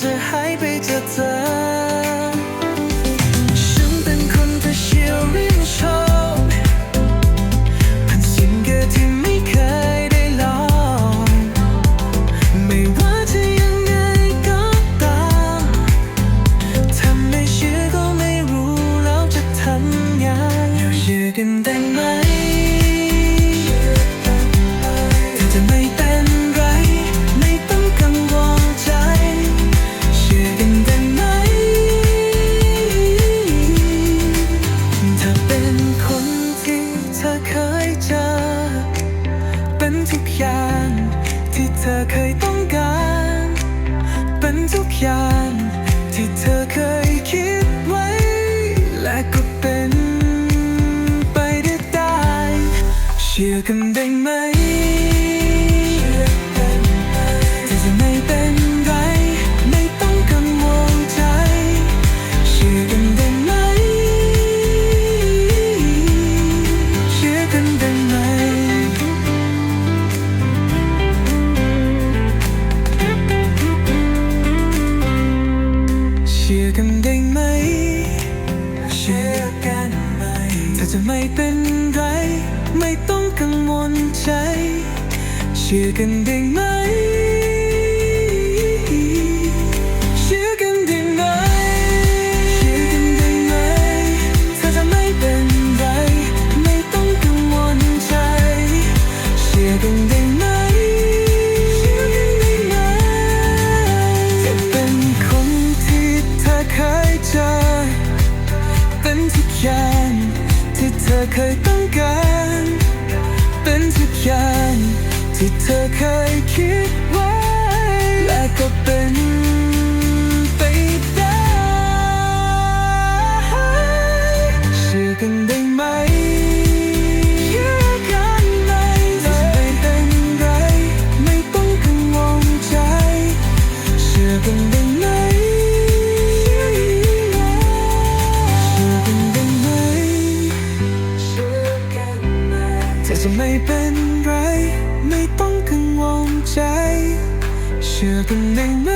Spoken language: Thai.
是还被夹在 Zug, ja. จะไม่เป็นไร ไม่ต้องกังวลใจ เชื่อกันได้ไหม อเคยต้องการ เป็นทุกอย่างที่เธอเคยคิดไว้ และก็เป็นไปได้ เชื่อกันได้ไหมกันได้องกังวลใจเชื่อกัน ชื่อกันได้ไ